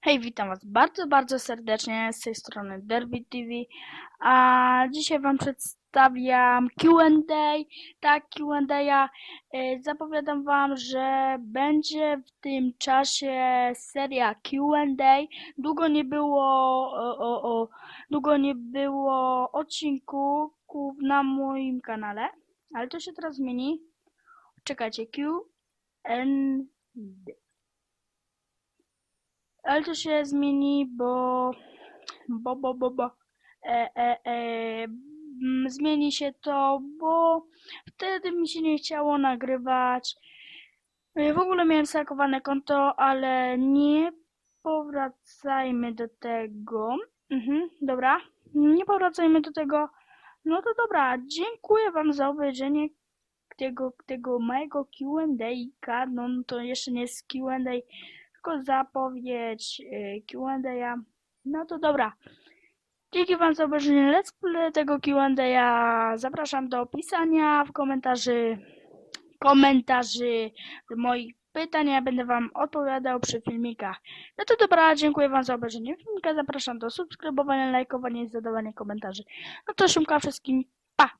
Hej, witam Was bardzo, bardzo serdecznie z tej strony Derby TV, a dzisiaj Wam przedstawiam Q&A. Tak, Q&A. y, Zapowiadam Wam, że będzie w tym czasie seria Q&A. Długo nie było, o, o, o, długo nie było odcinków na moim kanale, ale to się teraz zmieni. Czekajcie, Q&A. Ale to się zmieni, bo. Bo, bo, bo, bo. E, e, e, mm, zmieni się to, bo wtedy mi się nie chciało nagrywać. E, W ogóle miałem zakowane konto, ale nie powracajmy do tego. Mhm, dobra, nie powracajmy do tego. No to dobra, dziękuję Wam za obejrzenie tego, tego mojego Q&A. No to jeszcze nie jest Q&A, tylko zapowiedź y, Q&A. No to dobra. Dzięki Wam za obejrzenie Let's Play tego Q&A. Zapraszam do pisania w komentarzy komentarzy moich pytań. Ja będę Wam odpowiadał przy filmikach. No to dobra, dziękuję Wam za obejrzenie filmika. Zapraszam do subskrybowania, lajkowania i zadawania komentarzy. No to szumka wszystkim. Pa!